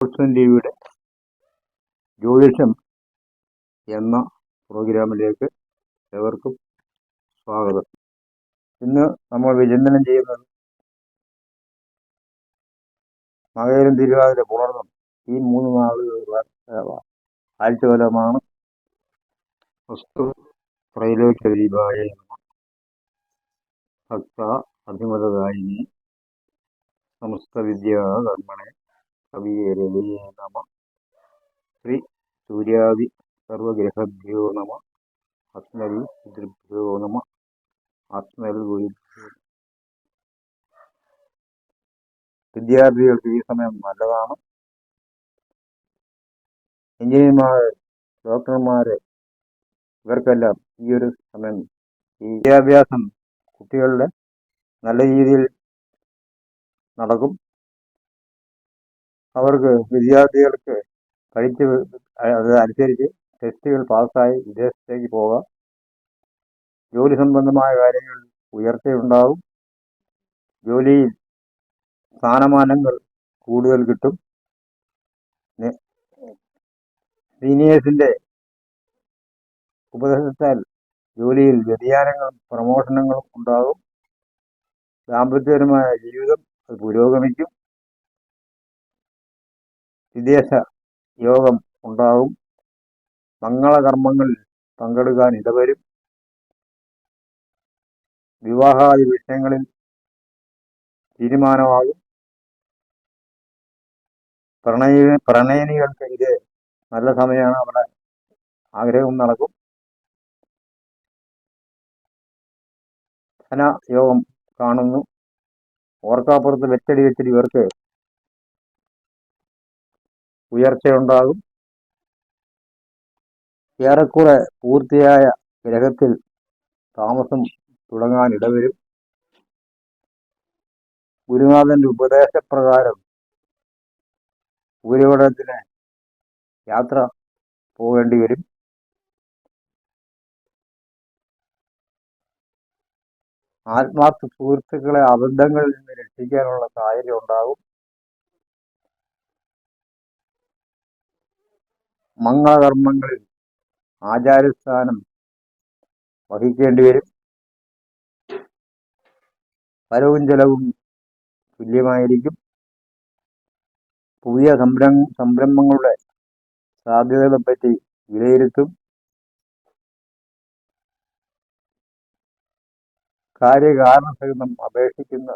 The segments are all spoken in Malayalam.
ജോൺസൺ ടിവിയുടെ ജ്യോതിഷം എന്ന പ്രോഗ്രാമിലേക്ക് ഏവർക്കും സ്വാഗതം. ഇന്ന് നമ്മൾ വിചിന്തനം ചെയ്യുന്നത് മകയിലും തിരുവാതിര പുണർന്നും ഈ മൂന്ന് നാളുകൾ ആഴ്ചകാലമാണ് വസ്തു ത്രൈലോക്യ ദീപായ ഭക്ത സമസ്ത വിദ്യാ കർമ്മണെ കവിയരേ നമ. ശ്രീ സൂര്യാദി സർവഗ്രഹഭ്യോ നമ. അസ്മൽ പിതൃഭ്യോ നമ. നമഃ. വിദ്യാർത്ഥികൾക്ക് ഈ സമയം നല്ലതാണ്. എഞ്ചിനീയർമാർ ഡോക്ടർമാര് ഇവർക്കെല്ലാം ഈ ഒരു സമയം ഈ വിദ്യാഭ്യാസം കുട്ടികളുടെ നല്ല രീതിയിൽ നടക്കും. അവർക്ക് വിദ്യാർത്ഥികൾക്ക് പഠിച്ച് അത് അനുസരിച്ച് ടെസ്റ്റുകൾ പാസ്സായി വിദേശത്തേക്ക് പോകാം. ജോലി സംബന്ധമായ കാര്യങ്ങളിൽ ഉയർച്ചയുണ്ടാവും. ജോലിയിൽ സ്ഥാനമാനങ്ങൾ കൂടുതൽ കിട്ടും. സീനിയേഴ്സിന്റെ ഉപദേശത്താൽ ജോലിയിൽ വ്യതിയാനങ്ങളും പ്രമോഷനങ്ങളും ഉണ്ടാകും. ദാമ്പത്യപരമായ ജീവിതം അത് പുരോഗമിക്കും. വിദേശ യോഗം ഉണ്ടാകും മംഗളകർമ്മങ്ങളിൽ പങ്കെടുക്കാൻ ഇടവരും. വിവാഹാദി വിഷയങ്ങളിൽ തീരുമാനമാകും. പ്രണയ പ്രണയനികൾക്ക് ഇത് നല്ല സമയമാണ് അവിടെ ആഗ്രഹം നടക്കും. ധന യോഗം കാണുന്നു. ഓർക്കാപ്പുറത്ത് വെച്ചടി വെച്ചടി ഇവർക്ക് ഉയർച്ചയുണ്ടാകും. ഏറെക്കുറെ പൂർത്തിയായ ഗ്രഹത്തിൽ താമസം തുടങ്ങാൻ ഇടവരും ഗുരുനാഥന്റെ ഉപദേശപ്രകാരം ഭൂരിപടത്തിന് യാത്ര പോകേണ്ടി വരും ആത്മാർത്ഥ സുഹൃത്തുക്കളെ അബദ്ധങ്ങളിൽ നിന്ന് രക്ഷിക്കാനുള്ള സാഹചര്യം ഉണ്ടാകും. മംഗളകർമ്മങ്ങളിൽ ആചാരസ്ഥാനം വഹിക്കേണ്ടി വരും. വരവും ചെലവും തുല്യമായിരിക്കും. പുതിയ സംരംഭ സംരംഭങ്ങളുടെ സാധ്യതകളെ പറ്റി വിലയിരുത്തും. കാര്യകാരണ സഹിതം അപേക്ഷിക്കുന്ന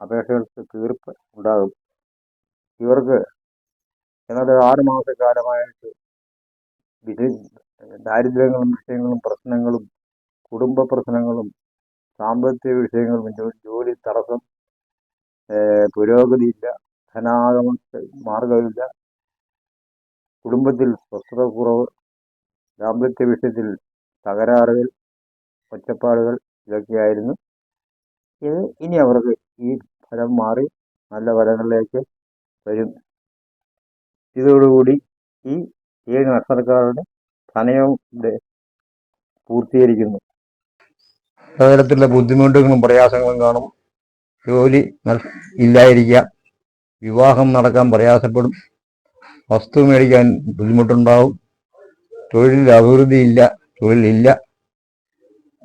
അപേക്ഷകൾക്ക് തീർപ്പ് ഉണ്ടാകും. ഇവർക്ക് ഏതാണ്ട് ആറ് മാസക്കാലമായിട്ട് വിധി ദാരിദ്ര്യങ്ങളും വിഷയങ്ങളും പ്രശ്നങ്ങളും കുടുംബ പ്രശ്നങ്ങളും സാമ്പത്തിക വിഷയങ്ങളും ജോലി തടസ്സം പുരോഗതിയില്ല ധനാഗമ മാർഗമില്ല കുടുംബത്തിൽ സ്വസ്ഥത കുറവ് ദാമ്പത്യ വിഷയത്തിൽ തകരാറുകൾ ഒറ്റപ്പാടുകൾ ഇതൊക്കെയായിരുന്നു. ഇത് ഇനി അവർക്ക് ഈ ഫലം മാറി നല്ല ഫലങ്ങളിലേക്ക് വരും. ഇതോടുകൂടി ഈ ഏഴ് നക്ഷത്രക്കാരുടെ ഇവിടെ പൂർത്തീകരിക്കുന്നു. പലതരത്തിലുള്ള ബുദ്ധിമുട്ടുകളും പ്രയാസങ്ങളും കാണും. ജോലി ഇല്ലായിരിക്കാം. വിവാഹം നടക്കാൻ പ്രയാസപ്പെടും. വസ്തു മേടിക്കാൻ ബുദ്ധിമുട്ടുണ്ടാവും. തൊഴിൽ അഭിവൃദ്ധിയില്ല തൊഴിലില്ല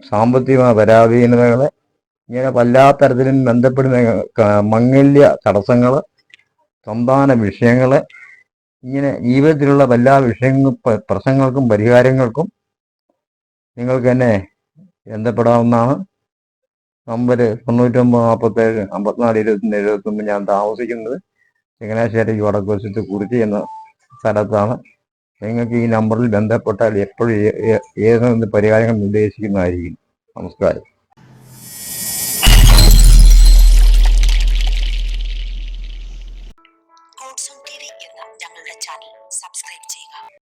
സാമ്പത്തികമായ പരാധീനതകൾ ഇങ്ങനെ എല്ലാ തരത്തിലും ബന്ധപ്പെടുന്ന മംഗല്യ തടസ്സങ്ങൾ സന്താന വിഷയങ്ങൾ ഇങ്ങനെ ജീവിതത്തിലുള്ള എല്ലാ വിഷയങ്ങൾക്കും പ- പ്രശ്നങ്ങൾക്കും പരിഹാരങ്ങൾക്കും നിങ്ങൾക്ക് എന്നെ ബന്ധപ്പെടാവുന്നതാണ്. നമ്പർ തൊണ്ണൂറ്റൊമ്പത് നാൽപ്പത്തേഴ് അമ്പത്തിനാല് ഇരുപത്തിന്റെ എഴുപത്തൊമ്പത് ഞാൻ താമസിക്കുന്നത് ചങ്ങനാശ്ശേരി വടക്കുവശത്ത് കുറിച്ചി എന്ന സ്ഥലത്താണ്. നിങ്ങൾക്ക് ഈ നമ്പറിൽ ബന്ധപ്പെട്ടാൽ എപ്പോഴും ഏതെങ്കിലും പരിഹാരങ്ങൾ നിർദ്ദേശിക്കുന്നതായിരിക്കും. നമസ്കാരം.